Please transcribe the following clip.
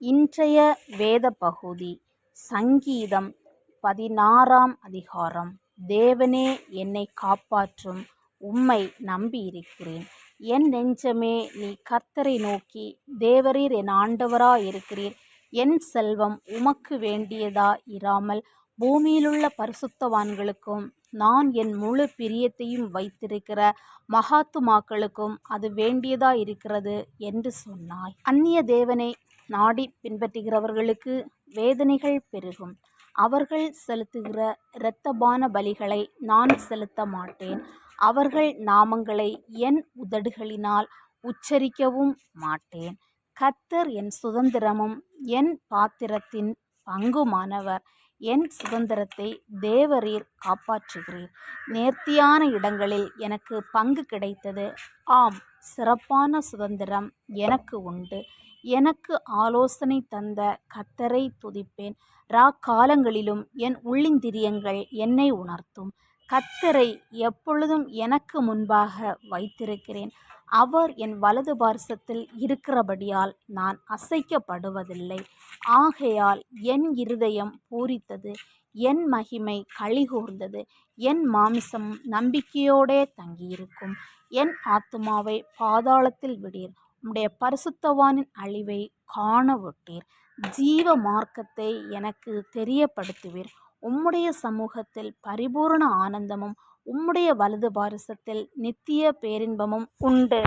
இன்றைய வேத பகுதி சங்கீதம் பதினாறாம் அதிகாரம். தேவனே என்னை காப்பாற்றும். உம்மை நம்பியிருக்கிறேன். என் நெஞ்சமே நீ கர்த்தரை நோக்கி தேவரீர் என் ஆண்டவராயிருக்கிறீர். என் செல்வம் உமக்கு வேண்டியதா இராமல் பூமியிலுள்ள பரிசுத்தவான்களுக்கும் நான் என் முழு பிரியத்தையும் வைத்திருக்கிற மகாத்துமாக்களுக்கும் அது வேண்டியதா இருக்கிறது என்று சொன்னாய். அந்நிய தேவனை நாடி பின்பற்றுகிறவர்களுக்கு வேதனைகள் பெருகும். அவர்கள் செலுத்துகிற இரத்தபான பலிகளை நான் செலுத்த மாட்டேன். அவர்கள் நாமங்களை என் உதடுகளினால் உச்சரிக்கவும் மாட்டேன். கர்த்தர் என் சுதந்திரமும் என் பாத்திரத்தின் பங்குமானவர். என் சுதந்திரத்தை தேவரீர் காப்பாற்றுகிறீர். நேர்த்தியான இடங்களில் எனக்கு பங்கு கிடைத்தது. ஆம் சிறப்பான சுதந்திரம் எனக்கு உண்டு. எனக்கு ஆலோசனை தந்த கத்தரை துதிப்பேன். ராக்காலங்களிலும் என் உள்ளிந்திரியங்கள் என்னை உணர்த்தும். கத்தரை எப்பொழுதும் எனக்கு முன்பாக வைத்திருக்கிறேன். அவர் என் வலது பார்சத்தில் இருக்கிறபடியால் நான் அசைக்கப்படுவதில்லை. ஆகையால் என் இருதயம் பூரித்தது என் மகிமை களிகூர்ந்தது என் மாமிசம் நம்பிக்கையோடே தங்கியிருக்கும். என் ஆத்துமாவை பாதாளத்தில் விடீர். உம்முடைய பரிசுத்தவானின் அழிவை காணவிட்டீர் ஜீவ மார்க்கத்தை எனக்கு தெரியப்படுத்துவீர். உம்முடைய சமூகத்தில் பரிபூரண ஆனந்தமும் உம்முடைய வலது பாரசத்தில் நித்திய பேரின்பமும் உண்டு.